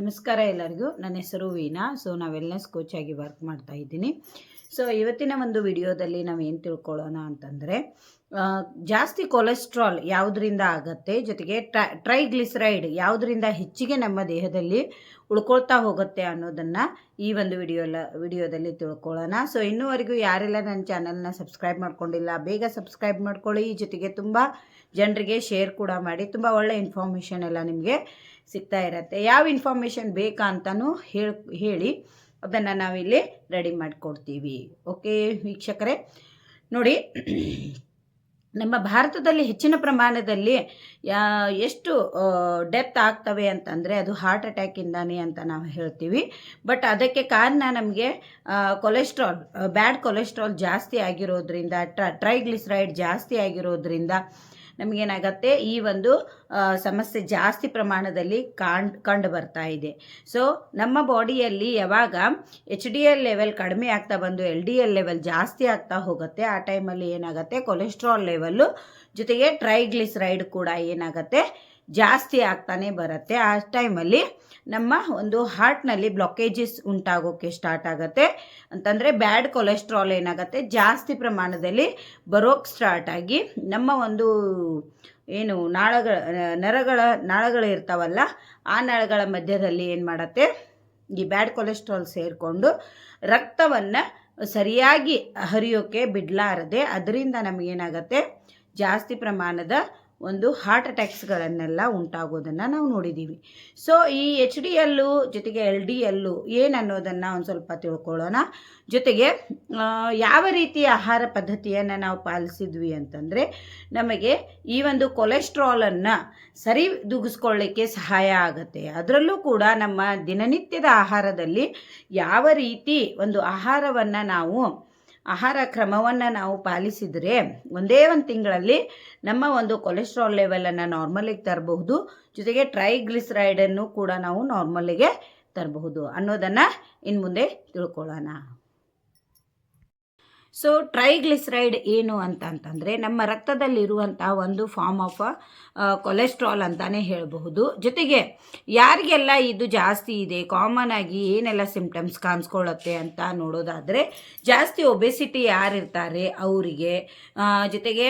ನಮಸ್ಕಾರ ಎಲ್ಲರಿಗೂ. ನನ್ನ ಹೆಸರು ವೀಣಾ. ಸೊ ನಾವು ವೆಲ್ನೆಸ್ ಕೋಚ್ ಆಗಿ ವರ್ಕ್ ಮಾಡ್ತಾ ಇದ್ದೀನಿ. ಸೊ ಇವತ್ತಿನ ಒಂದು ವಿಡಿಯೋದಲ್ಲಿ ನಾವು ಏನು ತಿಳ್ಕೊಳ್ಳೋಣ ಅಂತಂದರೆ ಜಾಸ್ತಿ ಕೊಲೆಸ್ಟ್ರಾಲ್ ಯಾವುದರಿಂದ ಆಗತ್ತೆ, ಜೊತೆಗೆ ಟ್ರೈಗ್ಲಿಸರೈಡ್ ಯಾವುದರಿಂದ ಹೆಚ್ಚಿಗೆ ನಮ್ಮ ದೇಹದಲ್ಲಿ ಉಳ್ಕೊಳ್ತಾ ಹೋಗುತ್ತೆ ಅನ್ನೋದನ್ನು ಈ ಒಂದು ವಿಡಿಯೋಲ ವಿಡಿಯೋದಲ್ಲಿ ತಿಳ್ಕೊಳ್ಳೋಣ. ಸೊ ಇನ್ನೂವರೆಗೂ ಯಾರೆಲ್ಲ ನನ್ನ ಚಾನಲ್ನ ಸಬ್ಸ್ಕ್ರೈಬ್ ಮಾಡ್ಕೊಂಡಿಲ್ಲ, ಬೇಗ ಸಬ್ಸ್ಕ್ರೈಬ್ ಮಾಡ್ಕೊಳ್ಳಿ. ಈ ಜೊತೆಗೆ ತುಂಬ ಜನರಿಗೆ ಶೇರ್ ಕೂಡ ಮಾಡಿ. ತುಂಬ ಒಳ್ಳೆ ಇನ್ಫಾರ್ಮೇಷನ್ ಎಲ್ಲ ನಿಮಗೆ ಸಿಗ್ತಾ ಇರತ್ತೆ. ಯಾವ ಇನ್ಫಾರ್ಮೇಷನ್ ಬೇಕಾ ಅಂತಲೂ ಹೇಳಿ. ಅದನ್ನು ನಾವಿಲ್ಲಿ ರೆಡಿ ಮಾಡಿಕೊಡ್ತೀವಿ. ಓಕೆ ವೀಕ್ಷಕರೇ? ನೋಡಿ, ನಮ್ಮ ಭಾರತದಲ್ಲಿ ಹೆಚ್ಚಿನ ಪ್ರಮಾಣದಲ್ಲಿ ಎಷ್ಟು ಡೆತ್ ಆಗ್ತವೆ ಅಂತಂದರೆ ಅದು ಹಾರ್ಟ್ ಅಟ್ಯಾಕಿಂದಾನೇ ಅಂತ ನಾವು ಹೇಳ್ತೀವಿ. ಬಟ್ ಅದಕ್ಕೆ ಕಾರಣ ನಮಗೆ ಕೊಲೆಸ್ಟ್ರಾಲ್ ಬ್ಯಾಡ್ ಕೊಲೆಸ್ಟ್ರಾಲ್ ಜಾಸ್ತಿ ಆಗಿರೋದ್ರಿಂದ ಟ್ರೈಗ್ಲಿಸರೈಡ್ ಜಾಸ್ತಿ ಆಗಿರೋದ್ರಿಂದ ನಮಗೇನಾಗತ್ತೆ, ಈ ಒಂದು ಸಮಸ್ಯೆ ಜಾಸ್ತಿ ಪ್ರಮಾಣದಲ್ಲಿ ಕಾಣ್, ಕಂಡು ಬರ್ತಾ ಇದೆ. ಸೊ, ನಮ್ಮ ಬಾಡಿಯಲ್ಲಿ ಯಾವಾಗ ಎಚ್ ಡಿ ಎಲ್ ಲೆವೆಲ್ ಕಡಿಮೆ ಆಗ್ತಾ ಬಂದು ಎಲ್ ಡಿ ಎಲ್ ಲೆವೆಲ್ ಜಾಸ್ತಿ ಆಗ್ತಾ ಹೋಗುತ್ತೆ, ಆ ಟೈಮಲ್ಲಿ ಏನಾಗುತ್ತೆ ಕೊಲೆಸ್ಟ್ರಾಲ್ ಲೆವೆಲ್ಲು ಜೊತೆಗೆ ಟ್ರೈಗ್ಲಿಸ್ರೈಡ್ ಕೂಡ ಏನಾಗುತ್ತೆ ಜಾಸ್ತಿ ಆಗ್ತಾನೆ ಬರುತ್ತೆ. ಆ ಟೈಮಲ್ಲಿ ನಮ್ಮ ಒಂದು ಹಾರ್ಟ್ನಲ್ಲಿ ಬ್ಲಾಕೇಜಸ್ ಉಂಟಾಗೋಕ್ಕೆ ಸ್ಟಾರ್ಟ್ ಆಗುತ್ತೆ. ಅಂತಂದರೆ ಬ್ಯಾಡ್ ಕೊಲೆಸ್ಟ್ರಾಲ್ ಏನಾಗುತ್ತೆ? ಜಾಸ್ತಿ ಪ್ರಮಾಣದಲ್ಲಿ ಬರೋಕ್ಕೆ ಸ್ಟಾರ್ಟ್ ಆಗಿ ನಮ್ಮ ಒಂದು ಏನು ನಾಳಗಳ ನರಗಳ ನಾಳಗಳು ಇರ್ತಾವಲ್ಲ, ಆ ನಾಳಗಳ ಮಧ್ಯದಲ್ಲಿ ಏನು ಮಾಡುತ್ತೆ? ಈ ಬ್ಯಾಡ್ ಕೊಲೆಸ್ಟ್ರಾಲ್ ಸೇರಿಕೊಂಡು ರಕ್ತವನ್ನು ಸರಿಯಾಗಿ ಹರಿಯೋಕ್ಕೆ ಬಿಡಲಾರದೆ, ಅದರಿಂದ ನಮಗೇನಾಗತ್ತೆ? ಜಾಸ್ತಿ ಪ್ರಮಾಣದ ಒಂದು ಹಾರ್ಟ್ ಅಟ್ಯಾಕ್ಸ್ಗಳನ್ನೆಲ್ಲ ಉಂಟಾಗೋದನ್ನು ನಾವು ನೋಡಿದ್ದೀವಿ ಸೊ ಈ ಎಚ್ ಡಿ ಎಲ್ಲು ಜೊತೆಗೆ ಎಲ್ ಡಿ ಎಲ್ಲು ಏನು ಅನ್ನೋದನ್ನು ಒಂದು ಸ್ವಲ್ಪ ತಿಳ್ಕೊಳ್ಳೋಣ. ಜೊತೆಗೆ ಯಾವ ರೀತಿಯ ಆಹಾರ ಪದ್ಧತಿಯನ್ನು ನಾವು ಪಾಲಿಸಿದ್ವಿ ಅಂತಂದರೆ, ನಮಗೆ ಈ ಒಂದು ಕೊಲೆಸ್ಟ್ರಾಲನ್ನು ಸರಿ ದೂಗಿಸ್ಕೊಳ್ಳಿಕ್ಕೆ ಸಹಾಯ ಆಗುತ್ತೆ. ಅದರಲ್ಲೂ ಕೂಡ ನಮ್ಮ ದಿನನಿತ್ಯದ ಆಹಾರದಲ್ಲಿ ಯಾವ ರೀತಿ ಒಂದು ಆಹಾರವನ್ನು ನಾವು ಆಹಾರ ಕ್ರಮವನ್ನು ನಾವು ಪಾಲಿಸಿದರೆ ಒಂದೇ ಒಂದು ತಿಂಗಳಲ್ಲಿ ನಮ್ಮ ಒಂದು ಕೊಲೆಸ್ಟ್ರಾಲ್ ಲೆವೆಲನ್ನು ನಾರ್ಮಲಿಗೆ ತರಬಹುದು. ಜೊತೆಗೆ ಟ್ರೈಗ್ಲಿಸರೈಡನ್ನು ಕೂಡ ನಾವು ನಾರ್ಮಲಿಗೆ ತರಬಹುದು ಅನ್ನೋದನ್ನು ಇನ್ನು ಮುಂದೆ ತಿಳ್ಕೊಳ್ಳೋಣ. ಸೊ ಟ್ರೈಗ್ಲಿಸರೈಡ್ ಏನು ಅಂತ ಅಂತಂದರೆ ನಮ್ಮ ರಕ್ತದಲ್ಲಿರುವಂಥ ಒಂದು ಫಾರ್ಮ್ ಆಫ್ ಕೊಲೆಸ್ಟ್ರಾಲ್ ಅಂತಲೇ ಹೇಳಬಹುದು. ಜೊತೆಗೆ ಯಾರಿಗೆಲ್ಲ ಇದು ಜಾಸ್ತಿ ಇದೆ ಕಾಮನ್ ಆಗಿ ಏನೆಲ್ಲ ಸಿಂಪ್ಟಮ್ಸ್ ಕಾಣಿಸ್ಕೊಳ್ಳುತ್ತೆ ಅಂತ ನೋಡೋದಾದರೆ ಜಾಸ್ತಿ ಒಬೆಸಿಟಿ ಯಾರಿರ್ತಾರೆ ಅವರಿಗೆ ಜೊತೆಗೆ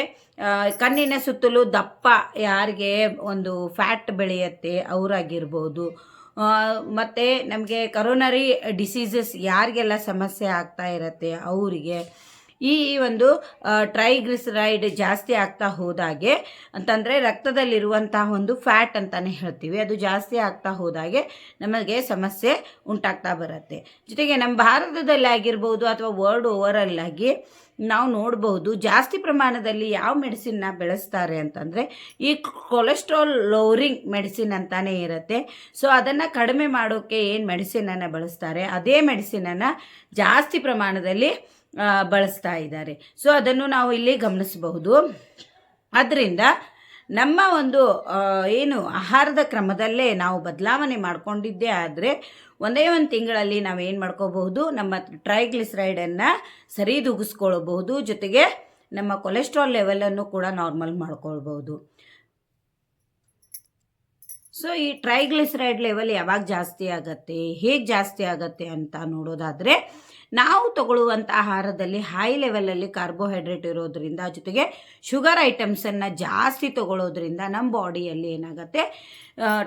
ಕಣ್ಣಿನ ಸುತ್ತಲೂ ದಪ್ಪ ಯಾರಿಗೆ ಒಂದು ಫ್ಯಾಟ್ ಬೆಳೆಯುತ್ತೆ ಅವರಾಗಿರ್ಬೋದು. ಮತ್ತು ನಮಗೆ ಕರೋನರಿ ಡಿಸೀಸಸ್ ಯಾರಿಗೆಲ್ಲ ಸಮಸ್ಯೆ ಆಗ್ತಾ ಇರತ್ತೆ ಅವರಿಗೆ ಈ ಒಂದು ಟ್ರೈಗ್ಲಿಸರೈಡ್ ಜಾಸ್ತಿ ಆಗ್ತಾ ಹೋದಾಗೆ ಅಂತಂದರೆ ರಕ್ತದಲ್ಲಿರುವಂತಹ ಒಂದು ಫ್ಯಾಟ್ ಅಂತಲೇ ಹೇಳ್ತೀವಿ. ಅದು ಜಾಸ್ತಿ ಆಗ್ತಾ ಹೋದಾಗೆ ನಮಗೆ ಸಮಸ್ಯೆ ಉಂಟಾಗ್ತಾ ಬರುತ್ತೆ. ಜೊತೆಗೆ ನಮ್ಮ ಭಾರತದಲ್ಲಿ ಆಗಿರ್ಬೋದು ಅಥವಾ ವರ್ಲ್ಡ್ ಓವರಲ್ ಆಗಿ ನಾವು ನೋಡಬಹುದು ಜಾಸ್ತಿ ಪ್ರಮಾಣದಲ್ಲಿ ಯಾವ ಮೆಡಿಸಿನ್ನ ಬೆಳೆಸ್ತಾರೆ ಅಂತಂದರೆ ಈ ಕೊಲೆಸ್ಟ್ರಾಲ್ ಲೋರಿಂಗ್ ಮೆಡಿಸಿನ್ ಅಂತಾನೆ ಇರುತ್ತೆ. ಸೊ ಅದನ್ನು ಕಡಿಮೆ ಮಾಡೋಕ್ಕೆ ಏನು ಮೆಡಿಸಿನನ್ನು ಬಳಸ್ತಾರೆ? ಅದೇ ಮೆಡಿಸಿನನ್ನು ಜಾಸ್ತಿ ಪ್ರಮಾಣದಲ್ಲಿ ಬಳಸ್ತಾ ಇದ್ದಾರೆ. ಸೊ ಅದನ್ನು ನಾವು ಇಲ್ಲಿ ಗಮನಿಸಬಹುದು. ಆದ್ದರಿಂದ ನಮ್ಮ ಒಂದು ಏನು ಆಹಾರದ ಕ್ರಮದಲ್ಲೇ ನಾವು ಬದಲಾವಣೆ ಮಾಡ್ಕೊಂಡಿದ್ದೇ ಆದರೆ ಒಂದೇ ಒಂದು ತಿಂಗಳಲ್ಲಿ ನಾವು ಏನು ಮಾಡ್ಕೋಬಹುದು, ನಮ್ಮ ಟ್ರೈಗ್ಲಿಸರೈಡನ್ನು ಸರಿದೂಗಿಸ್ಕೊಳ್ಬಹುದು ಜೊತೆಗೆ ನಮ್ಮ ಕೊಲೆಸ್ಟ್ರಾಲ್ ಲೆವೆಲನ್ನು ಕೂಡ ನಾರ್ಮಲ್ ಮಾಡ್ಕೊಳ್ಬಹುದು. ಸೊ ಈ ಟ್ರೈಗ್ಲಿಸರೈಡ್ ಲೆವೆಲ್ ಯಾವಾಗ ಜಾಸ್ತಿ ಆಗತ್ತೆ, ಹೇಗೆ ಜಾಸ್ತಿ ಆಗತ್ತೆ ಅಂತ ನೋಡೋದಾದರೆ ನಾವು ತಗೊಳ್ಳುವಂಥ ಆಹಾರದಲ್ಲಿ ಹೈ ಲೆವೆಲಲ್ಲಿ ಕಾರ್ಬೋಹೈಡ್ರೇಟ್ ಇರೋದ್ರಿಂದ ಜೊತೆಗೆ ಶುಗರ್ ಐಟಮ್ಸನ್ನು ಜಾಸ್ತಿ ತಗೊಳ್ಳೋದ್ರಿಂದ ನಮ್ಮ ಬಾಡಿಯಲ್ಲಿ ಏನಾಗುತ್ತೆ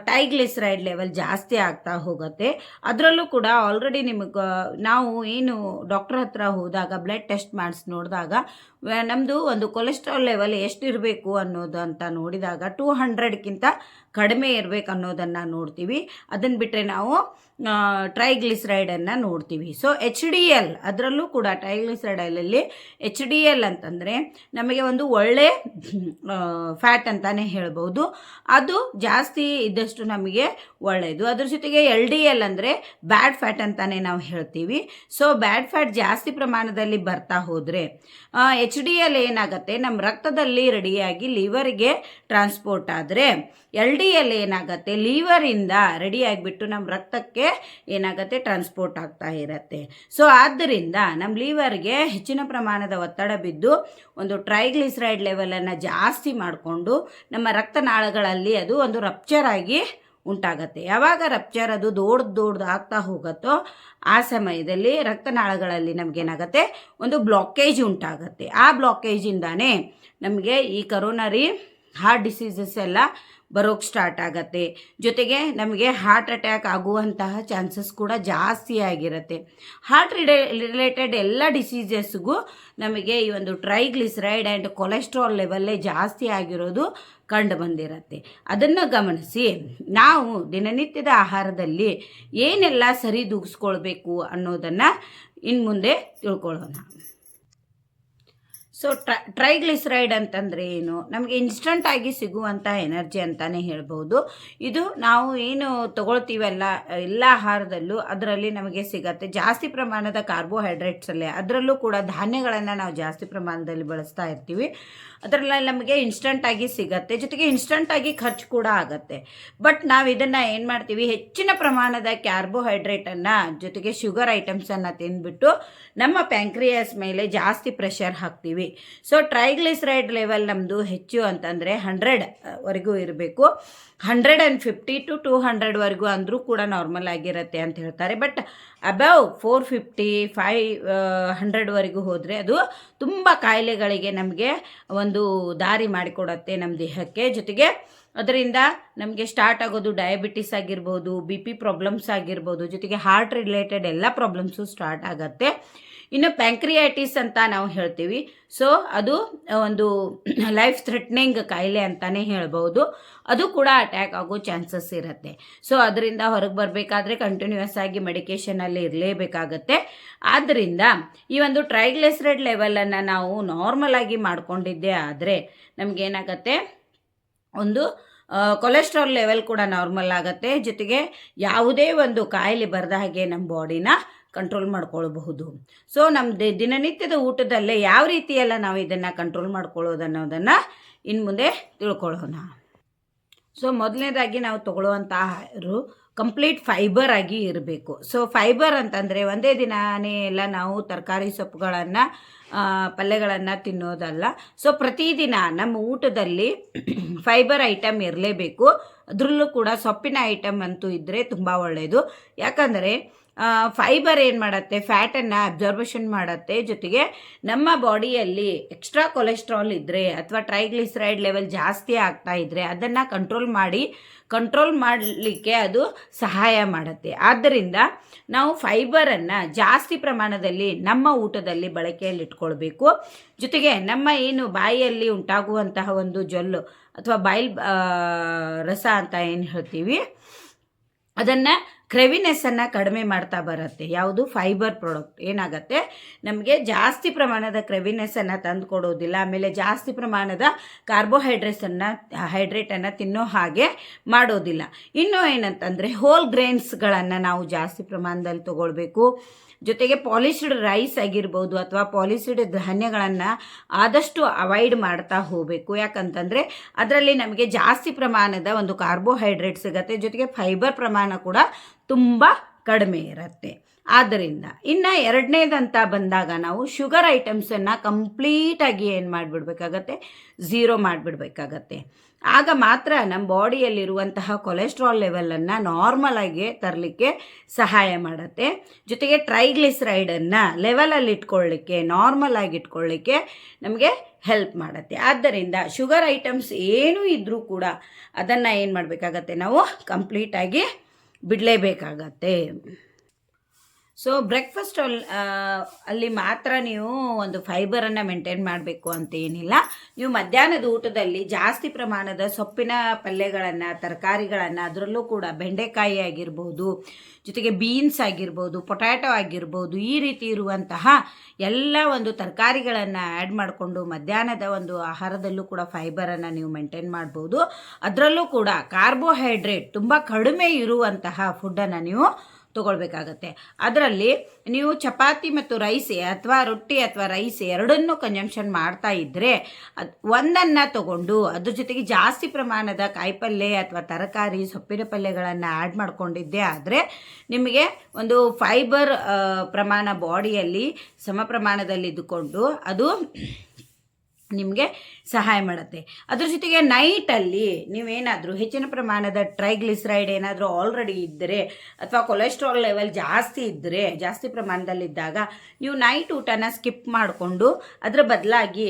ಟೈಗ್ಲಿಸರೈಡ್ ಲೆವೆಲ್ ಜಾಸ್ತಿ ಆಗ್ತಾ ಹೋಗುತ್ತೆ. ಅದರಲ್ಲೂ ಕೂಡ ಆಲ್ರೆಡಿ ನಿಮಗೆ ನಾವು ಏನು ಡಾಕ್ಟರ್ ಹತ್ರ ಹೋದಾಗ ಬ್ಲಡ್ ಟೆಸ್ಟ್ ಮಾಡಿಸಿ ನೋಡಿದಾಗ ನಮ್ಮದು ಒಂದು ಕೊಲೆಸ್ಟ್ರಾಲ್ ಲೆವೆಲ್ ಎಷ್ಟಿರಬೇಕು ಅನ್ನೋದು ಅಂತ ನೋಡಿದಾಗ ಟೂ ಹಂಡ್ರೆಡ್ಗಿಂತ ಕಡಿಮೆ ಇರಬೇಕು ಅನ್ನೋದನ್ನು ನೋಡ್ತೀವಿ. ಅದನ್ನು ಬಿಟ್ಟರೆ ನಾವು ಟ್ರೈಗ್ಲಿಸರೈಡನ್ನು ನೋಡ್ತೀವಿ. ಸೊ ಎಚ್ ಡಿ ಎಲ್ ಅದರಲ್ಲೂ ಕೂಡ ಟ್ರೈಗ್ಲಿಸರೈಡಲ್ಲಿ ಎಚ್ ಡಿ ಎಲ್ ಅಂತಂದರೆ ನಮಗೆ ಒಂದು ಒಳ್ಳೆ ಫ್ಯಾಟ್ ಅಂತಲೇ ಹೇಳ್ಬೋದು ಅದು ಜಾಸ್ತಿ ಇದ್ದಷ್ಟು ನಮಗೆ ಒಳ್ಳೆಯದು ಅದ್ರ ಜೊತೆಗೆ ಎಲ್ ಡಿ ಎಲ್ ಅಂದರೆ ಬ್ಯಾಡ್ ಫ್ಯಾಟ್ ಅಂತಲೇ ನಾವು ಹೇಳ್ತೀವಿ. ಸೊ ಬ್ಯಾಡ್ ಫ್ಯಾಟ್ ಜಾಸ್ತಿ ಪ್ರಮಾಣದಲ್ಲಿ ಬರ್ತಾ ಹೋದರೆ ಎಚ್ ಡಿ ಎಲ್ ಏನಾಗುತ್ತೆ? ನಮ್ಮ ರಕ್ತದಲ್ಲಿ ರೆಡಿಯಾಗಿ ಲಿವರ್ಗೆ ಟ್ರಾನ್ಸ್ಪೋರ್ಟ್ ಆದರೆ ಎಲ್ ಡಿ ಎಲ್ ಏನಾಗುತ್ತೆ? ಲೀವರಿಂದ ರೆಡಿ ಆಗಿಬಿಟ್ಟು ನಮ್ಮ ರಕ್ತಕ್ಕೆ ಏನಾಗುತ್ತೆ? ಟ್ರಾನ್ಸ್ಪೋರ್ಟ್ ಆಗ್ತಾ ಇರತ್ತೆ. ಸೊ ಆದ್ದರಿಂದ ನಮ್ಮ ಲೀವರ್ಗೆ ಹೆಚ್ಚಿನ ಪ್ರಮಾಣದ ಒತ್ತಡ ಬಿದ್ದು ಒಂದು ಟ್ರೈಗ್ಲಿಸರೈಡ್ ಲೆವೆಲನ್ನು ಜಾಸ್ತಿ ಮಾಡಿಕೊಂಡು ನಮ್ಮ ರಕ್ತನಾಳಗಳಲ್ಲಿ ಅದು ಒಂದು ರಪ್ಚರ್ ಆಗಿ ಉಂಟಾಗತ್ತೆ. ಯಾವಾಗ ರಪ್ಚರ್ ಅದು ದೊಡ್ಡ ದೊಡ್ಡದು ಆಗ್ತಾ ಹೋಗುತ್ತೋ, ಆ ಸಮಯದಲ್ಲಿ ರಕ್ತನಾಳಗಳಲ್ಲಿ ನಮಗೇನಾಗತ್ತೆ ಒಂದು ಬ್ಲಾಕೇಜ್ ಉಂಟಾಗತ್ತೆ. ಆ ಬ್ಲಾಕೇಜಿಂದಾನೇ ನಮಗೆ ಈ ಕರೋನರಿ ಹಾರ್ಟ್ ಡಿಸೀಸಸ್ ಎಲ್ಲ ಬರೋಕ್ಕೆ ಸ್ಟಾರ್ಟ್ ಆಗತ್ತೆ. ಜೊತೆಗೆ ನಮಗೆ ಹಾರ್ಟ್ ಅಟ್ಯಾಕ್ ಆಗುವಂತಹ ಚಾನ್ಸಸ್ ಕೂಡ ಜಾಸ್ತಿ ಆಗಿರುತ್ತೆ. ಹಾರ್ಟ್ ರಿಲೇ ರಿಲೇಟೆಡ್ ಎಲ್ಲ ಡಿಸೀಸಸ್ಗೂ ನಮಗೆ ಈ ಒಂದು ಟ್ರೈಗ್ಲಿಸರೈಡ್ ಆ್ಯಂಡ್ ಕೊಲೆಸ್ಟ್ರಾಲ್ ಲೆವೆಲ್ಲೇ ಜಾಸ್ತಿ ಆಗಿರೋದು ಕಂಡು ಬಂದಿರತ್ತೆ. ಅದನ್ನು ಗಮನಿಸಿ, ನಾವು ದಿನನಿತ್ಯದ ಆಹಾರದಲ್ಲಿ ಏನೆಲ್ಲ ಸರಿದೂಗಿಸ್ಕೊಳ್ಬೇಕು ಅನ್ನೋದನ್ನು ಇನ್ನು ಮುಂದೆ ತಿಳ್ಕೊಳ್ಳೋಣ. ಸೊ ಟ್ರೈ ಟ್ರೈಗ್ಲಿಸರೈಡ್ ಅಂತಂದರೆ ಏನು? ನಮಗೆ ಇನ್ಸ್ಟಂಟಾಗಿ ಸಿಗುವಂಥ ಎನರ್ಜಿ ಅಂತಲೇ ಹೇಳ್ಬೋದು. ಇದು ನಾವು ಏನು ತಗೊಳ್ತೀವಲ್ಲ, ಎಲ್ಲ ಆಹಾರದಲ್ಲೂ ಅದರಲ್ಲಿ ನಮಗೆ ಸಿಗತ್ತೆ. ಜಾಸ್ತಿ ಪ್ರಮಾಣದ ಕಾರ್ಬೋಹೈಡ್ರೇಟ್ಸಲ್ಲೇ ಅದರಲ್ಲೂ ಕೂಡ ಧಾನ್ಯಗಳನ್ನು ನಾವು ಜಾಸ್ತಿ ಪ್ರಮಾಣದಲ್ಲಿ ಬಳಸ್ತಾ ಇರ್ತೀವಿ. ಅದರಲ್ಲಿ ನಮಗೆ ಇನ್ಸ್ಟಂಟಾಗಿ ಸಿಗತ್ತೆ. ಜೊತೆಗೆ ಇನ್ಸ್ಟಂಟಾಗಿ ಖರ್ಚು ಕೂಡ ಆಗತ್ತೆ. ಬಟ್ ನಾವು ಇದನ್ನು ಏನು ಮಾಡ್ತೀವಿ? ಹೆಚ್ಚಿನ ಪ್ರಮಾಣದ ಕಾರ್ಬೋಹೈಡ್ರೇಟನ್ನು ಜೊತೆಗೆ ಶುಗರ್ ಐಟಮ್ಸನ್ನು ತಿಂದುಬಿಟ್ಟು ನಮ್ಮ ಪ್ಯಾಂಕ್ರಿಯಸ್ ಮೇಲೆ ಜಾಸ್ತಿ ಪ್ರೆಷರ್ ಹಾಕ್ತೀವಿ. ಸೊ ಟ್ರೈಗ್ಲಿಸರೈಡ್ ಲೆವೆಲ್ ನಮ್ಮದು ಹೆಚ್ಚು ಅಂತಂದರೆ ಹಂಡ್ರೆಡ್ ವರೆಗೂ ಇರಬೇಕು. Hundred and fifty to two ಹಂಡ್ರೆಡ್ವರೆಗೂ ಅಂದರೂ ಕೂಡ ನಾರ್ಮಲ್ ಆಗಿರುತ್ತೆ ಅಂತ ಹೇಳ್ತಾರೆ. But above four fifty five ಹಂಡ್ರೆಡ್ವರೆಗೂ ಹೋದರೆ ಅದು ತುಂಬ ಕಾಯಿಲೆಗಳಿಗೆ ನಮಗೆ ಒಂದು ದಾರಿ ಮಾಡಿಕೊಡತ್ತೆ ನಮ್ಮ ದೇಹಕ್ಕೆ. ಜೊತೆಗೆ ಅದರಿಂದ ನಮಗೆ ಸ್ಟಾರ್ಟ್ ಆಗೋದು ಡಯಾಬಿಟಿಸ್ ಆಗಿರ್ಬೋದು ಬಿ ಪಿ ಪ್ರಾಬ್ಲಮ್ಸ್ ಆಗಿರ್ಬೋದು, ಜೊತೆಗೆ ಹಾರ್ಟ್ ರಿಲೇಟೆಡ್ ಎಲ್ಲ ಪ್ರಾಬ್ಲಮ್ಸು ಸ್ಟಾರ್ಟ್ ಆಗುತ್ತೆ. ಇನ್ನು ಪ್ಯಾಂಕ್ರಿಯಾಟಿಸ್ ಅಂತ ನಾವು ಹೇಳ್ತೀವಿ. ಸೊ ಅದು ಒಂದು ಲೈಫ್ ಥ್ರೆಟ್ನಿಂಗ್ ಕಾಯಿಲೆ ಅಂತಲೇ ಹೇಳ್ಬೋದು. ಅದು ಕೂಡ ಅಟ್ಯಾಕ್ ಆಗೋ ಚಾನ್ಸಸ್ ಇರುತ್ತೆ. ಸೊ ಅದರಿಂದ ಹೊರಗೆ ಬರಬೇಕಾದ್ರೆ ಕಂಟಿನ್ಯೂಸ್ ಆಗಿ ಮೆಡಿಕೇಷನಲ್ಲಿ ಇರಲೇಬೇಕಾಗತ್ತೆ. ಆದ್ದರಿಂದ ಈ ಒಂದು ಟ್ರೈಗ್ಲಿಸರೈಡ್ ಲೆವೆಲನ್ನು ನಾವು ನಾರ್ಮಲ್ ಆಗಿ ಮಾಡ್ಕೊಂಡಿದ್ದೇ ಆದರೆ ನಮಗೇನಾಗತ್ತೆ ಒಂದು ಕೊಲೆಸ್ಟ್ರಾಲ್ ಲೆವೆಲ್ ಕೂಡ ನಾರ್ಮಲ್ ಆಗುತ್ತೆ. ಜೊತೆಗೆ ಯಾವುದೇ ಒಂದು ಕಾಯಿಲೆ ಬರದ ಹಾಗೆ ನಮ್ಮ ಬಾಡಿನ ಕಂಟ್ರೋಲ್ ಮಾಡ್ಕೊಳ್ಬಹುದು. ಸೊ ನಮ್ಮ ದಿನನಿತ್ಯದ ಊಟದಲ್ಲೇ ಯಾವ ರೀತಿಯೆಲ್ಲ ನಾವು ಇದನ್ನು ಕಂಟ್ರೋಲ್ ಮಾಡ್ಕೊಳ್ಳೋದು ಅನ್ನೋದನ್ನು ಇನ್ನು ಮುಂದೆ ತಿಳ್ಕೊಳ್ಳೋಣ. ಸೊ ಮೊದಲನೇದಾಗಿ ನಾವು ತಗೊಳ್ಳುವಂಥ ಆಹಾರ ಕಂಪ್ಲೀಟ್ ಫೈಬರ್ ಆಗಿ ಇರಬೇಕು. ಸೊ ಫೈಬರ್ ಅಂತಂದರೆ ಒಂದೇ ದಿನನೇ ಎಲ್ಲ ನಾವು ತರಕಾರಿ ಸೊಪ್ಪುಗಳನ್ನು ಪಲ್ಯಗಳನ್ನು ತಿನ್ನೋದಲ್ಲ. ಸೊ ಪ್ರತಿದಿನ ನಮ್ಮ ಊಟದಲ್ಲಿ ಫೈಬರ್ ಐಟಮ್ ಇರಲೇಬೇಕು. ಅದರಲ್ಲೂ ಕೂಡ ಸೊಪ್ಪಿನ ಐಟಮ್ ಅಂತೂ ಇದ್ದರೆ ತುಂಬ ಒಳ್ಳೆಯದು ಯಾಕಂದರೆ ಫೈಬರ್ ಏನು ಮಾಡುತ್ತೆ? ಫ್ಯಾಟನ್ನು ಅಬ್ಸರ್ವೇಷನ್ ಮಾಡುತ್ತೆ. ಜೊತೆಗೆ ನಮ್ಮ ಬಾಡಿಯಲ್ಲಿ ಎಕ್ಸ್ಟ್ರಾ ಕೊಲೆಸ್ಟ್ರಾಲ್ ಇದ್ದರೆ ಅಥವಾ ಟ್ರೈಗ್ಲಿಸರೈಡ್ ಲೆವೆಲ್ ಜಾಸ್ತಿ ಆಗ್ತಾ ಇದ್ದರೆ ಅದನ್ನು ಕಂಟ್ರೋಲ್ ಮಾಡಿ ಕಂಟ್ರೋಲ್ ಮಾಡಲಿಕ್ಕೆ ಅದು ಸಹಾಯ ಮಾಡುತ್ತೆ. ಆದ್ದರಿಂದ ನಾವು ಫೈಬರನ್ನು ಜಾಸ್ತಿ ಪ್ರಮಾಣದಲ್ಲಿ ನಮ್ಮ ಊಟದಲ್ಲಿ ಬಳಕೆಯಲ್ಲಿ ಇಟ್ಕೊಳ್ಬೇಕು. ಜೊತೆಗೆ ನಮ್ಮ ಏನು ಬಾಯಿಯಲ್ಲಿ ಉಂಟಾಗುವಂತಹ ಒಂದು ಜೊಲ್ಲು ಅಥವಾ ಬಾಯಿಲ್ ರಸ ಅಂತ ಏನು ಹೇಳ್ತೀವಿ, ಅದನ್ನು ಕ್ರೆವಿನೆಸ್ಸನ್ನು ಕಡಿಮೆ ಮಾಡ್ತಾ ಬರುತ್ತೆ. ಯಾವುದು? Fibre product. ಏನಾಗುತ್ತೆ? ನಮಗೆ ಜಾಸ್ತಿ ಪ್ರಮಾಣದ ಕ್ರೆವಿನೆಸ್ಸನ್ನು ತಂದು ಕೊಡೋದಿಲ್ಲ. ಆಮೇಲೆ ಜಾಸ್ತಿ ಪ್ರಮಾಣದ ಕಾರ್ಬೋಹೈಡ್ರೇಟ್ಸನ್ನು, ಹೈಡ್ರೇಟನ್ನು ತಿನ್ನೋ ಹಾಗೆ ಮಾಡೋದಿಲ್ಲ. ಇನ್ನೂ ಏನಂತಂದರೆ ಹೋಲ್ ಗ್ರೇನ್ಸ್ಗಳನ್ನು ನಾವು ಜಾಸ್ತಿ ಪ್ರಮಾಣದಲ್ಲಿ ತೊಗೊಳ್ಬೇಕು. ಜೊತೆಗೆ ಪಾಲಿಶ್ಡ್ ರೈಸ್ ಆಗಿರ್ಬೋದು ಅಥವಾ ಪಾಲಿಶ್ಡ್ ಧಾನ್ಯಗಳನ್ನು ಆದಷ್ಟು ಅವಾಯ್ಡ್ ಮಾಡ್ತಾ ಹೋಗಬೇಕು. ಯಾಕಂತಂದರೆ ಅದರಲ್ಲಿ ನಮಗೆ ಜಾಸ್ತಿ ಪ್ರಮಾಣದ ಒಂದು ಕಾರ್ಬೋಹೈಡ್ರೇಟ್ ಸಿಗುತ್ತೆ. ಜೊತೆಗೆ ಫೈಬರ್ ಪ್ರಮಾಣ ಕೂಡ ತುಂಬ ಕಡಿಮೆ ಇರುತ್ತೆ. ಆದ್ದರಿಂದ ಇನ್ನು ಎರಡನೇದಂತ ಬಂದಾಗ ನಾವು ಶುಗರ್ ಐಟಮ್ಸನ್ನು ಕಂಪ್ಲೀಟಾಗಿ ಏನು ಮಾಡಿಬಿಡ್ಬೇಕಾಗತ್ತೆ? ಝೀರೋ ಮಾಡಿಬಿಡ್ಬೇಕಾಗತ್ತೆ. ಆಗ ಮಾತ್ರ ನಮ್ಮ ಬಾಡಿಯಲ್ಲಿರುವಂತಹ ಕೊಲೆಸ್ಟ್ರಾಲ್ ಲೆವೆಲನ್ನು ನಾರ್ಮಲ್ ಆಗಿ ತರಲಿಕ್ಕೆ ಸಹಾಯ ಮಾಡುತ್ತೆ. ಜೊತೆಗೆ ಟ್ರೈಗ್ಲಿಸ್ರೈಡನ್ನು ಲೆವೆಲಲ್ಲಿ ಇಟ್ಕೊಳ್ಳಿಕ್ಕೆ ನಾರ್ಮಲಾಗಿ ಇಟ್ಕೊಳ್ಳಿಕ್ಕೆ ನಮಗೆ ಹೆಲ್ಪ್ ಮಾಡುತ್ತೆ. ಆದ್ದರಿಂದ ಶುಗರ್ ಐಟಮ್ಸ್ ಏನೂ ಇದ್ದರೂ ಕೂಡ ಅದನ್ನು ಏನು ಮಾಡಬೇಕಾಗತ್ತೆ? ನಾವು ಕಂಪ್ಲೀಟಾಗಿ ಬಿಡಲೇಬೇಕಾಗತ್ತೆ. ಸೊ ಬ್ರೇಕ್ಫಾಸ್ಟ್ ಅಲ್ಲಿ ಅಲ್ಲಿ ಮಾತ್ರ ನೀವು ಒಂದು ಫೈಬರನ್ನು ಮೇಂಟೈನ್ ಮಾಡಬೇಕು ಅಂತ ಏನಿಲ್ಲ. ನೀವು ಮಧ್ಯಾಹ್ನದ ಊಟದಲ್ಲಿ ಜಾಸ್ತಿ ಪ್ರಮಾಣದ ಸೊಪ್ಪಿನ ಪಲ್ಯಗಳನ್ನು, ತರಕಾರಿಗಳನ್ನು, ಅದರಲ್ಲೂ ಕೂಡ ಬೆಂಡೆಕಾಯಿ ಆಗಿರ್ಬೋದು, ಜೊತೆಗೆ ಬೀನ್ಸ್ ಆಗಿರ್ಬೋದು ಪೊಟ್ಯಾಟೊ ಆಗಿರ್ಬೋದು, ಈ ರೀತಿ ಇರುವಂತಹ ಎಲ್ಲ ಒಂದು ತರಕಾರಿಗಳನ್ನು ಆ್ಯಡ್ ಮಾಡಿಕೊಂಡು ಮಧ್ಯಾಹ್ನದ ಒಂದು ಆಹಾರದಲ್ಲೂ ಕೂಡ ಫೈಬರನ್ನು ನೀವು ಮೇಂಟೈನ್ ಮಾಡ್ಬೋದು. ಅದರಲ್ಲೂ ಕೂಡ ಕಾರ್ಬೋಹೈಡ್ರೇಟ್ ತುಂಬ ಕಡಿಮೆ ಇರುವಂತಹ ಫುಡ್ಡನ್ನು ನೀವು ತೊಗೊಳ್ಬೇಕಾಗತ್ತೆ. ಅದರಲ್ಲಿ ನೀವು ಚಪಾತಿ ಮತ್ತು ರೈಸ್ ಅಥವಾ ರೊಟ್ಟಿ ಅಥವಾ ರೈಸ್ ಎರಡನ್ನೂ ಕನ್ಸಂಪ್ಷನ್ ಮಾಡ್ತಾ ಇದ್ದರೆ ಅದು ಒಂದನ್ನು ತಗೊಂಡು ಅದ್ರ ಜೊತೆಗೆ ಜಾಸ್ತಿ ಪ್ರಮಾಣದ ಕಾಯಿಪಲ್ಯ ಅಥವಾ ತರಕಾರಿ, ಸೊಪ್ಪಿನ ಪಲ್ಯಗಳನ್ನು ಆ್ಯಡ್ ಮಾಡ್ಕೊಂಡಿದ್ದೆ ಆದರೆ ನಿಮಗೆ ಒಂದು ಫೈಬರ್ ಪ್ರಮಾಣ ಬಾಡಿಯಲ್ಲಿ ಸಮ ಪ್ರಮಾಣದಲ್ಲಿ ಇದ್ದುಕೊಂಡು ಅದು ನಿಮಗೆ ಸಹಾಯ ಮಾಡುತ್ತೆ. ಅದ್ರ ಜೊತೆಗೆ ನೈಟಲ್ಲಿ ನೀವೇನಾದರೂ ಹೆಚ್ಚಿನ ಪ್ರಮಾಣದ ಟ್ರೈಗ್ಲಿಸರೈಡ್ ಏನಾದರೂ ಆಲ್ರೆಡಿ ಇದ್ದರೆ ಅಥವಾ ಕೊಲೆಸ್ಟ್ರಾಲ್ ಲೆವೆಲ್ ಜಾಸ್ತಿ ಇದ್ದರೆ, ಜಾಸ್ತಿ ಪ್ರಮಾಣದಲ್ಲಿದ್ದಾಗ ನೀವು ನೈಟ್ ಊಟನ ಸ್ಕಿಪ್ ಮಾಡಿಕೊಂಡು ಅದರ ಬದಲಾಗಿ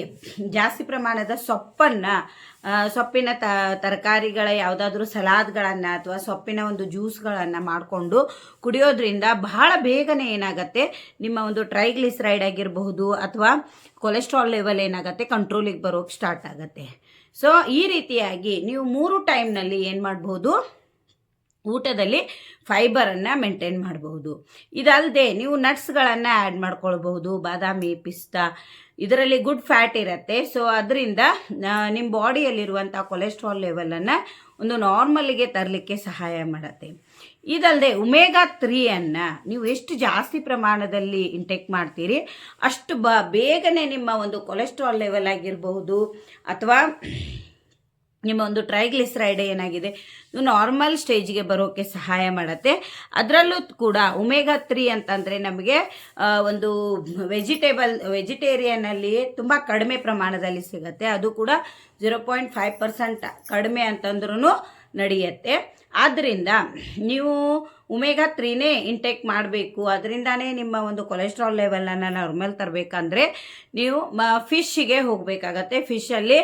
ಜಾಸ್ತಿ ಪ್ರಮಾಣದ ಸೊಪ್ಪನ್ನು ಸೊಪ್ಪಿನ ತ, ತರಕಾರಿಗಳ ಯಾವುದಾದ್ರೂ ಸಲಾದ್ಗಳನ್ನು ಅಥವಾ ಸೊಪ್ಪಿನ ಒಂದು ಜ್ಯೂಸ್ಗಳನ್ನು ಮಾಡಿಕೊಂಡು ಕುಡಿಯೋದ್ರಿಂದ ಬಹಳ ಬೇಗನೆ ಏನಾಗುತ್ತೆ, ನಿಮ್ಮ ಒಂದು ಟ್ರೈಗ್ಲಿಸರೈಡ್ ಆಗಿರಬಹುದು ಅಥವಾ ಕೊಲೆಸ್ಟ್ರಾಲ್ ಲೆವೆಲ್ ಏನಾಗುತ್ತೆ ಕಂಟ್ರೋಲಿಗೆ ಬರೋಕ್ಕೆ ಸ್ಟಾರ್ಟ್ ಆಗುತ್ತೆ ಸೊ ಈ ರೀತಿಯಾಗಿ ನೀವು ಮೂರು ಟೈಮ್ನಲ್ಲಿ ಏನು ಮಾಡ್ಬೋದು? ಊಟದಲ್ಲಿ ಫೈಬರನ್ನು ಮೇಂಟೈನ್ ಮಾಡಬಹುದು ಇದಲ್ಲದೆ ನೀವು ನಟ್ಸ್ಗಳನ್ನು ಆ್ಯಡ್ ಮಾಡ್ಕೊಳ್ಬಹುದು ಬಾದಾಮಿ ಪಿಸ್ತಾ, ಇದರಲ್ಲಿ ಗುಡ್ ಫ್ಯಾಟ್ ಇರುತ್ತೆ. ಸೊ ಅದರಿಂದ ನಿಮ್ಮ ಬಾಡಿಯಲ್ಲಿರುವಂಥ ಕೊಲೆಸ್ಟ್ರಾಲ್ ಲೆವೆಲನ್ನು ಒಂದು ನಾರ್ಮಲ್ಗೆ ತರಲಿಕ್ಕೆ ಸಹಾಯ ಮಾಡುತ್ತೆ. ಇದಲ್ಲದೆ ಉಮೇಗಾ ತ್ರೀಯನ್ನು ನೀವು ಎಷ್ಟು ಜಾಸ್ತಿ ಪ್ರಮಾಣದಲ್ಲಿ ಇಂಟೇಕ್ ಮಾಡ್ತೀರಿ, ಅಷ್ಟು ಬ, ಬೇಗನೆ ನಿಮ್ಮ ಒಂದು ಕೊಲೆಸ್ಟ್ರಾಲ್ ಲೆವೆಲ್ ಆಗಿರಬಹುದು ಅಥವಾ ನಿಮ್ಮ ಒಂದು ಟ್ರೈಗ್ಲಿಸರೈಡ್ ಏನಾಗಿದೆ, ಇದು ನಾರ್ಮಲ್ ಸ್ಟೇಜ್ಗೆ ಬರೋಕ್ಕೆ ಸಹಾಯ ಮಾಡುತ್ತೆ. ಅದರಲ್ಲೂ ಕೂಡ ಉಮೇಗಾ ತ್ರೀ ಅಂತಂದರೆ ನಮಗೆ ಒಂದು ವೆಜಿಟೇಬಲ್ ವೆಜಿಟೇರಿಯನಲ್ಲಿ ತುಂಬ ಕಡಿಮೆ ಪ್ರಮಾಣದಲ್ಲಿ ಸಿಗುತ್ತೆ. ಅದು ಕೂಡ ಜೀರೋ ಪಾಯಿಂಟ್ ಫೈವ್ ಪರ್ಸೆಂಟ್ ಕಡಿಮೆ ಅಂತಂದ್ರೂ ನಡೆಯುತ್ತೆ. ಆದ್ದರಿಂದ ನೀವು ಉಮೇಗಾ ತ್ರೀನೇ ಇಂಟೇಕ್ ಮಾಡಬೇಕು. ಅದರಿಂದಾನೇ ನಿಮ್ಮ ಒಂದು ಕೊಲೆಸ್ಟ್ರಾಲ್ ಲೆವೆಲನ್ನು ನಾರ್ಮಲ್ ತರಬೇಕಂದ್ರೆ ನೀವು ಮ ಫಿಶ್ಶಿಗೆ ಹೋಗಬೇಕಾಗತ್ತೆ. ಫಿಶಲ್ಲಿ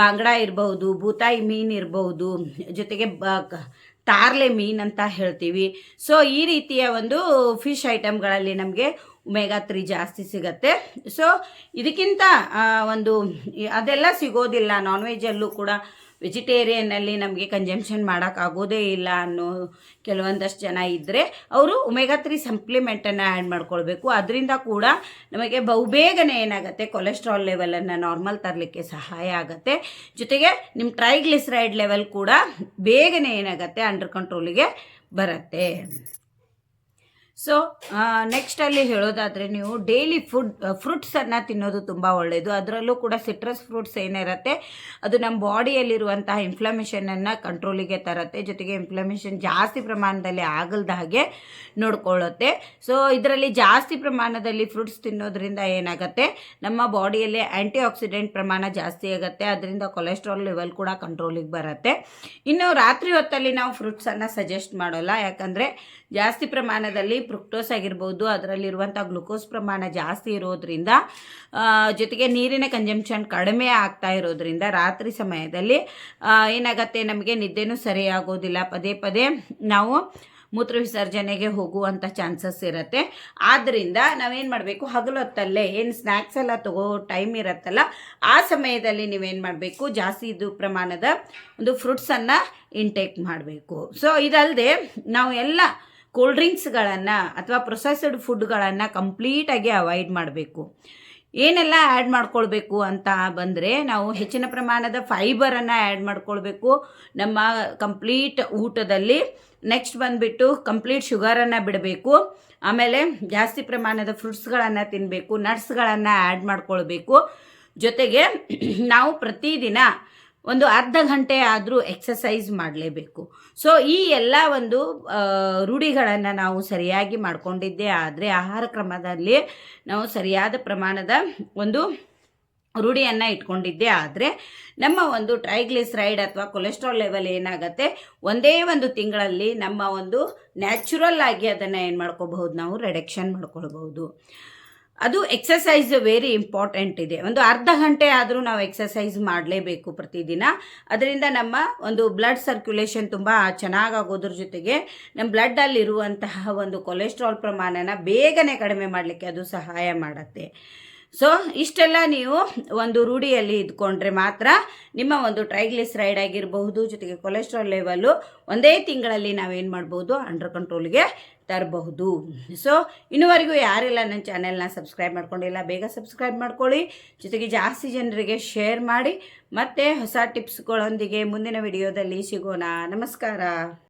ಬಾಂಗ್ಡಾ ಇರ್ಬೋದು ಬೂತಾಯಿ ಮೀನು ಇರ್ಬೋದು ಜೊತೆಗೆ ಬ ತಾರ್ಲೆ ಮೀನು ಅಂತ ಹೇಳ್ತೀವಿ. ಸೊ ಈ ರೀತಿಯ ಒಂದು ಫಿಶ್ ಐಟಮ್ಗಳಲ್ಲಿ ನಮಗೆ ಉಮೇಗಾ ತ್ರೀ ಜಾಸ್ತಿ ಸಿಗತ್ತೆ. ಸೊ ಇದಕ್ಕಿಂತ ಒಂದು, ಅದೆಲ್ಲ ಸಿಗೋದಿಲ್ಲ. ನಾನ್ ವೆಜ್ಜಲ್ಲೂ ಕೂಡ ವೆಜಿಟೇರಿಯನ್ನಲ್ಲಿ ನಮಗೆ ಕನ್ಸಂಪ್ಷನ್ ಮಾಡೋಕ್ಕಾಗೋದೇ ಇಲ್ಲ ಅನ್ನೋ ಕೆಲವೊಂದಷ್ಟು ಜನ ಇದ್ದರೆ ಅವರು ಒಮೆಗಾ ತ್ರೀ ಸಪ್ಲಿಮೆಂಟನ್ನು ಆ್ಯಡ್ ಮಾಡ್ಕೊಳ್ಬೇಕು. ಅದರಿಂದ ಕೂಡ ನಮಗೆ ಬಹುಬೇಗನೆ ಏನಾಗುತ್ತೆ ಕೊಲೆಸ್ಟ್ರಾಲ್ ಲೆವೆಲನ್ನು ನಾರ್ಮಲ್ ತರಲಿಕ್ಕೆ ಸಹಾಯ ಆಗುತ್ತೆ. ಜೊತೆಗೆ ನಿಮ್ಮ ಟ್ರೈಗ್ಲಿಸರೈಡ್ ಲೆವೆಲ್ ಕೂಡ ಬೇಗನೆ ಏನಾಗುತ್ತೆ ಅಂಡರ್ ಕಂಟ್ರೋಲಿಗೆ ಬರುತ್ತೆ. ಸೊ ನೆಕ್ಸ್ಟಲ್ಲಿ ಹೇಳೋದಾದರೆ ನೀವು ಡೈಲಿ ಫುಡ್ ಫ್ರೂಟ್ಸನ್ನು ತಿನ್ನೋದು ತುಂಬ ಒಳ್ಳೆಯದು ಅದರಲ್ಲೂ ಕೂಡ ಸಿಟ್ರಸ್ ಫ್ರೂಟ್ಸ್ ಏನಿರುತ್ತೆ, ಅದು ನಮ್ಮ ಬಾಡಿಯಲ್ಲಿರುವಂತಹ ಇನ್ಫ್ಲಮೇಷನನ್ನು ಕಂಟ್ರೋಲಿಗೆ ತರುತ್ತೆ. ಜೊತೆಗೆ ಇನ್ಫ್ಲಮೇಷನ್ ಜಾಸ್ತಿ ಪ್ರಮಾಣದಲ್ಲಿ ಆಗಲ್ದ ಹಾಗೆ ನೋಡ್ಕೊಳ್ಳುತ್ತೆ. ಸೊ ಇದರಲ್ಲಿ ಜಾಸ್ತಿ ಪ್ರಮಾಣದಲ್ಲಿ ಫ್ರೂಟ್ಸ್ ತಿನ್ನೋದ್ರಿಂದ ಏನಾಗುತ್ತೆ, ನಮ್ಮ ಬಾಡಿಯಲ್ಲಿ ಆ್ಯಂಟಿ ಆಕ್ಸಿಡೆಂಟ್ ಪ್ರಮಾಣ ಜಾಸ್ತಿ ಆಗುತ್ತೆ. ಅದರಿಂದ ಕೊಲೆಸ್ಟ್ರಾಲ್ ಲೆವೆಲ್ ಕೂಡ ಕಂಟ್ರೋಲಿಗೆ ಬರುತ್ತೆ. ಇನ್ನು ರಾತ್ರಿ ಹೊತ್ತಲ್ಲಿ ನಾವು ಫ್ರೂಟ್ಸನ್ನು ಸಜೆಸ್ಟ್ ಮಾಡೋಲ್ಲ. ಯಾಕಂದರೆ ಜಾಸ್ತಿ ಪ್ರಮಾಣದಲ್ಲಿ ಫ್ರುಕ್ಟೋಸ್ ಆಗಿರ್ಬೋದು ಅದರಲ್ಲಿರುವಂಥ ಗ್ಲುಕೋಸ್ ಪ್ರಮಾಣ ಜಾಸ್ತಿ ಇರೋದ್ರಿಂದ ಜೊತೆಗೆ ನೀರಿನ ಕಂಜಂಪ್ಷನ್ ಕಡಿಮೆ ಆಗ್ತಾ ಇರೋದ್ರಿಂದ ರಾತ್ರಿ ಸಮಯದಲ್ಲಿ ಏನಾಗತ್ತೆ ನಮಗೆ ನಿದ್ದೆನೂ ಸರಿಯಾಗೋದಿಲ್ಲ. ಪದೇ ಪದೇ ನಾವು ಮೂತ್ರ ವಿಸರ್ಜನೆಗೆ ಹೋಗುವಂಥ ಚಾನ್ಸಸ್ ಇರುತ್ತೆ. ಆದ್ದರಿಂದ ನಾವೇನು ಮಾಡಬೇಕು? ಹಗಲು ಹೊತ್ತಲ್ಲೇ ಏನು ಸ್ನ್ಯಾಕ್ಸ್ ಎಲ್ಲ ತಗೋ ಟೈಮ್ ಇರುತ್ತಲ್ಲ, ಆ ಸಮಯದಲ್ಲಿ ನೀವೇನು ಮಾಡಬೇಕು? ಜಾಸ್ತಿ ಇದು ಪ್ರಮಾಣದ ಒಂದು ಫ್ರೂಟ್ಸನ್ನು ಇಂಟೇಕ್ ಮಾಡಬೇಕು. ಸೊ ಇದಲ್ಲದೆ ನಾವು ಎಲ್ಲ ಕೂಲ್ ಡ್ರಿಂಕ್ಸ್ಗಳನ್ನು ಅಥವಾ ಪ್ರೊಸೆಸ್ಡ್ ಫುಡ್ಗಳನ್ನು ಕಂಪ್ಲೀಟಾಗಿ ಅವಾಯ್ಡ್ ಮಾಡಬೇಕು. ಏನೆಲ್ಲ ಆ್ಯಡ್ ಮಾಡ್ಕೊಳ್ಬೇಕು ಅಂತ ಬಂದರೆ ನಾವು ಹೆಚ್ಚಿನ ಪ್ರಮಾಣದ ಫೈಬರನ್ನು ಆ್ಯಡ್ ಮಾಡ್ಕೊಳ್ಬೇಕು. ನಮ್ಮ ಕಂಪ್ಲೀಟ್ ಊಟದಲ್ಲಿ ನೆಕ್ಸ್ಟ್ ಬಂದುಬಿಟ್ಟು ಕಂಪ್ಲೀಟ್ ಶುಗರನ್ನು ಬಿಡಬೇಕು. ಆಮೇಲೆ ಜಾಸ್ತಿ ಪ್ರಮಾಣದ ಫ್ರೂಟ್ಸ್ಗಳನ್ನು ತಿನ್ನಬೇಕು ನಟ್ಸ್ಗಳನ್ನು ಆ್ಯಡ್ ಮಾಡ್ಕೊಳ್ಬೇಕು. ಜೊತೆಗೆ ನಾವು ಪ್ರತಿದಿನ ಒಂದು ಅರ್ಧ ಗಂಟೆ ಆದರೂ ಎಕ್ಸಸೈಸ್ ಮಾಡಲೇಬೇಕು. ಸೊ ಈ ಎಲ್ಲ ಒಂದು ರೂಢಿಗಳನ್ನು ನಾವು ಸರಿಯಾಗಿ ಮಾಡಿಕೊಂಡಿದ್ದೇ ಆದರೆ ಆಹಾರ ಕ್ರಮದಲ್ಲಿ ನಾವು ಸರಿಯಾದ ಪ್ರಮಾಣದ ಒಂದು ರೂಢಿಯನ್ನು ಇಟ್ಕೊಂಡಿದ್ದೆ ಆದರೆ ನಮ್ಮ ಒಂದು ಟ್ರೈಗ್ಲಿಸರೈಡ್ ಅಥವಾ ಕೊಲೆಸ್ಟ್ರಾಲ್ ಲೆವೆಲ್ ಏನಾಗುತ್ತೆ, ಒಂದೇ ಒಂದು ತಿಂಗಳಲ್ಲಿ ನಮ್ಮ ಒಂದು ನ್ಯಾಚುರಲ್ ಆಗಿ ಅದನ್ನು ಏನು ಮಾಡ್ಕೋಬಹುದು ನಾವು ರಿಡಕ್ಷನ್ ಮಾಡ್ಕೊಳ್ಬಹುದು. ಅದು ಎಕ್ಸಸೈಸ್ ವೆರಿ ಇಂಪಾರ್ಟೆಂಟ್ ಇದೆ. ಒಂದು ಅರ್ಧ ಗಂಟೆ ಆದರೂ ನಾವು ಎಕ್ಸಸೈಸ್ ಮಾಡಲೇಬೇಕು ಪ್ರತಿದಿನ. ಅದರಿಂದ ನಮ್ಮ ಒಂದು ಬ್ಲಡ್ ಸರ್ಕ್ಯುಲೇಷನ್ ತುಂಬ ಚೆನ್ನಾಗಾಗೋದ್ರ ಜೊತೆಗೆ ನಮ್ಮ ಬ್ಲಡ್ಡಲ್ಲಿರುವಂತಹ ಒಂದು ಕೊಲೆಸ್ಟ್ರಾಲ್ ಪ್ರಮಾಣನ ಬೇಗನೆ ಕಡಿಮೆ ಮಾಡಲಿಕ್ಕೆ ಅದು ಸಹಾಯ ಮಾಡುತ್ತೆ. ಸೊ ಇಷ್ಟೆಲ್ಲ ನೀವು ಒಂದು ರೂಢಿಯಲ್ಲಿ ಇದ್ಕೊಂಡ್ರೆ ಮಾತ್ರ ನಿಮ್ಮ ಒಂದು ಟ್ರೈಗ್ಲಿಸರೈಡ್ ಆಗಿರಬಹುದು ಜೊತೆಗೆ ಕೊಲೆಸ್ಟ್ರಾಲ್ ಲೆವೆಲ್ಲು ಒಂದೇ ತಿಂಗಳಲ್ಲಿ ನಾವೇನು ಮಾಡ್ಬೋದು ಅಂಡರ್ ಕಂಟ್ರೋಲ್ಗೆ ತರಬಹುದು. ಸೊ ಇನ್ನುವರೆಗೂ ಯಾರಿಲ್ಲ, ನನ್ನ ಚಾನೆಲ್ನ ಸಬ್ಸ್ಕ್ರೈಬ್ ಮಾಡ್ಕೊಂಡಿಲ್ಲ, ಬೇಗ ಸಬ್ಸ್ಕ್ರೈಬ್ ಮಾಡ್ಕೊಳ್ಳಿ. ಜೊತೆಗೆ ಜಾಸ್ತಿ ಜನರಿಗೆ ಶೇರ್ ಮಾಡಿ. ಮತ್ತೆ ಹೊಸ ಟಿಪ್ಸ್ಗಳೊಂದಿಗೆ ಮುಂದಿನ ವಿಡಿಯೋದಲ್ಲಿ ಸಿಗೋಣ. ನಮಸ್ಕಾರ.